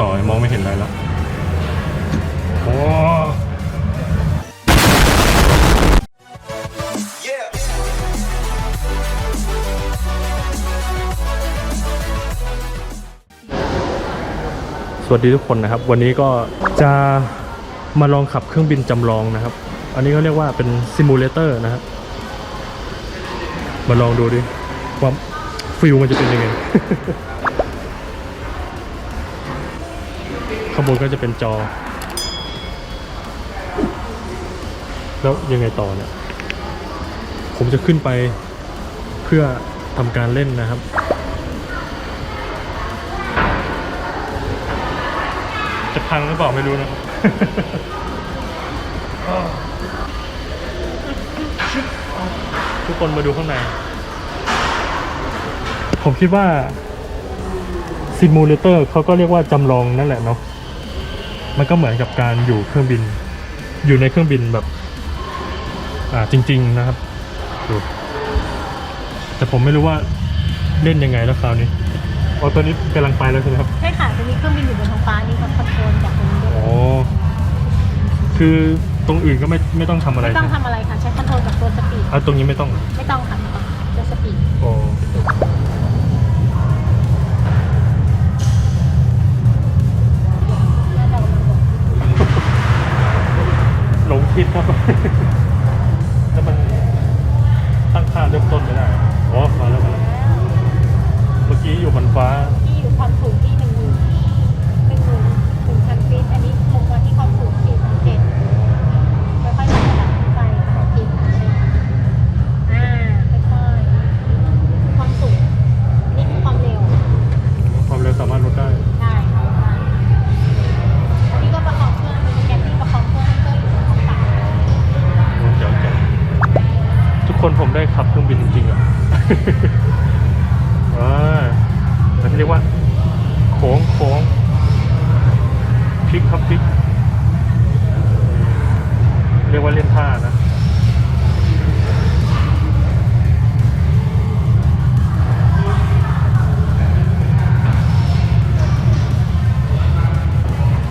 ต่อมองไม่เห็นอะไรแล้วโอ้สวัสดีทุกคนนะครับ วันนี้ก็จะมาลองขับเครื่องบินจำลองนะครับ อันนี้เขาเรียกว่าเป็นซิมูเลเตอร์นะครับมาลองดูดิว่าฟิลมันจะเป็นยังไง ข้างบนก็จะเป็นจอ แล้วยังไงต่อเนี่ย ผมจะขึ้นไปเพื่อทำการเล่นนะครับจะพังหรือเปล่าไม่รู้นะครับทุกคนมาดูข้างใน ผมคิดว่าซิมูเลเตอร์เขาก็เรียกว่าจำลองนั่นแหละเนาะ มันก็เหมือนกับการอยู่เครื่องบิน อยู่ในเครื่องบินแบบอ่าจริง ๆนะครับดูแต่ผมไม่รู้ว่าเล่นยังไงแล้วคราวนี้อ๋อตัวนี้กำลังไปแล้วใช่ไหมครับ ใช่ค่ะจะมีเครื่องบินอยู่บนท้องฟ้านี่เขาคอนโทรลจากตรงนี้ด้วยอ๋อคือตรงอื่นก็ไม่ไม่ต้องทำอะไรไม่ต้องใช่ไหมทำอะไรค่ะ ใช้คอนโทรลจากตัวสปีดอะตรงนี้ไม่ต้องเหรอไม่ต้องค่ะ คิดครับ แล้วมันตั้งค่าเริ่มต้นไม่ได้ อ๋อมาแล้วมาแล้ว เมื่อกี้อยู่บนฟ้า ที่อยู่ความสูงที่หนึ่ง รื่องบินจริงๆอะอ่าแต่ที่เรียกว่าโค้งโค้งพลิกครับพลิก เรียกว่าเล่นท่านะ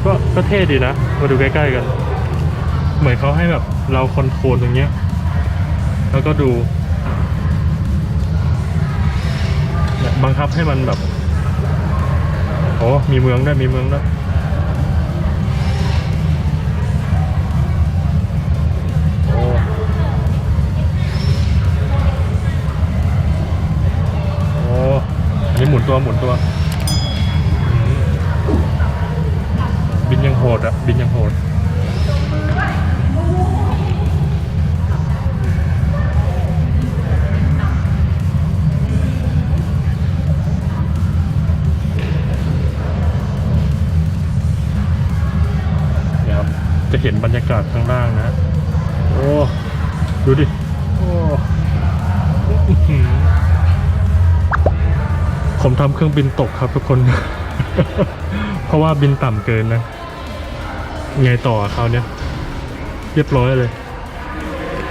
ก็ก็เท่ดีนะ มาดูใกล้ๆกัน เหมือนเขาให้แบบเราคอนโทรลตรงเนี้ย แล้วก็ดู บังคับให้มันแบบโอ้มีเมืองด้วยมีเมืองด้วยโอ้โอ้อันนี้หมุนตัวหมุนตัว บินยังโหดอะบินยังโหด จะเห็นบรรยากาศข้างล่างนะ โอ้ ดูดิ โอ้อื้อหือผมทำเครื่องบินตกครับทุกคน เพราะว่าบินต่ำเกินนะ ไงต่อเขาวเนี่ยเรียบร้อยเลย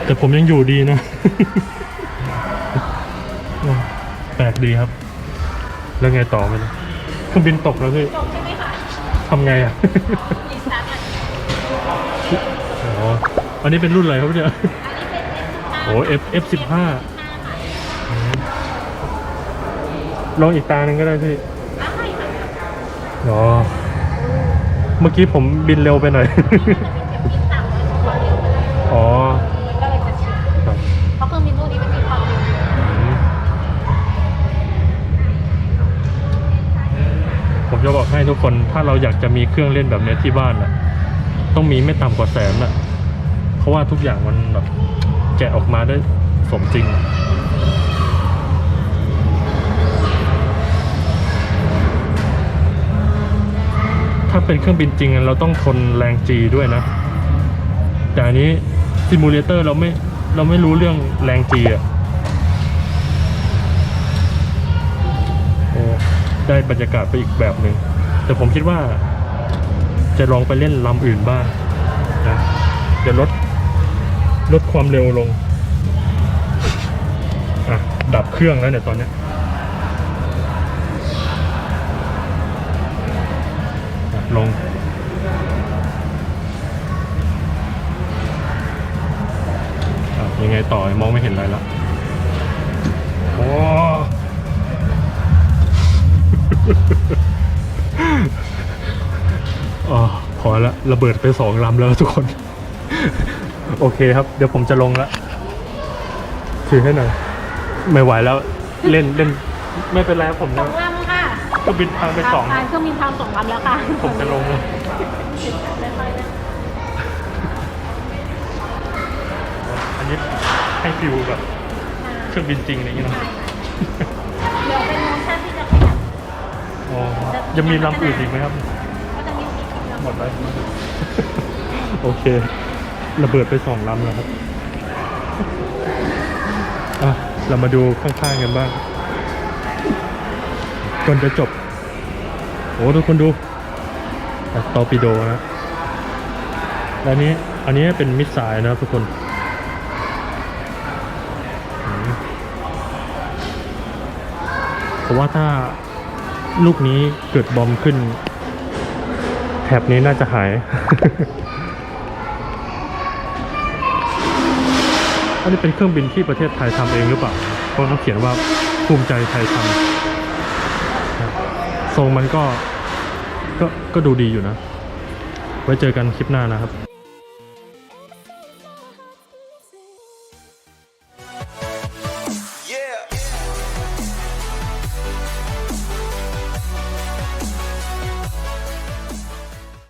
แต่ผมยังอยู่ดีนะโอ้แปลกดีครับ แล้วไงต่อไปเลยเครื่องบินตกแล้วพี่จบใช่ไหมคะทำไงอะ อันนี้เป็นรุ่นอะไรครับเนี่ยอันนี้เป็น F15 โอ้ F F สิบห้าลองอีกตาหนึ่งก็ได้พี่ได้ค่ะอ๋อเมื่อกี้ผมบินเร็วไปหน่อยจะเป็นเครื่องบินต่ำแล้วความเร็วมันอ๋อก็เลยจะเฉียดครับเพราะเครื่องบินพวกนี้มันมีความเร็วอยู่อืมผมจะบอกให้ทุกคนถ้าเราอยากจะมีเครื่องเล่นแบบเนี้ยที่บ้านน่ะ ต้องมีไม่ต่ำกว่าแสนน่ะ เพราะว่าทุกอย่างมันแบบแกะออกมาได้สมจริงถ้าเป็นเครื่องบินจริงอะเราต้องทนแรงจีด้วยนะ แต่อันนี้ซิมูเลเตอร์เราไม่เราไม่รู้เรื่องแรงจีอะโอ้ได้บรรยากาศไปอีกแบบหนึ่ง แต่ผมคิดว่า จะลองไปเล่นลำอื่นบ้างนะเดี๋ยวลด ลดความเร็วลง อะ ดับเครื่องแล้วเนี่ยตอนเนี้ยลง ยังไงต่อ มองไม่เห็นอะไรละโอ้อ๋อพอละระเบิดไปสองลำแล้วทุกคน โอเคครับ เดี๋ยวผมจะลงละถือให้หน่อย ไม่ไหวแล้ว เล่นเล่นไม่เป็นไรครับผมสนะองลำค่ะก็บินทางไปสองอ่าเครื่องบินทำสองลำแล้วค่ะผมจะลงค่อยๆนะอันนี้ให้ฟิวแบบเครื่องบินจริงอะไรอย่างเงี้ยเนอะเดี๋ยวเป็นโมชั่นที่จะขยับอ๋อยังมีลำอื่นอีกไหมครับ ก็จะมีอีกลำหมดแล้วโอเค ระเบิดไปสองลำแล้วครับอะเรามาดูข้างๆกันบ้างก่อนจะจบโอ้ทุกคนดูตอร์ปิโดนะแล้วนี้อันนี้เป็นมิสไซล์นะทุกคนอืมผมว่าถ้าลูกนี้เกิดบอมขึ้น แถบนี้น่าจะหาย อันนี้เป็นเครื่องบินที่ประเทศไทยทำเองหรือเปล่า เพราะเขาเขียนว่าภูมิใจไทยทำครับทรงมันก็ก็ก็ดูดีอยู่นะ ไว้เจอกันคลิปหน้านะครับ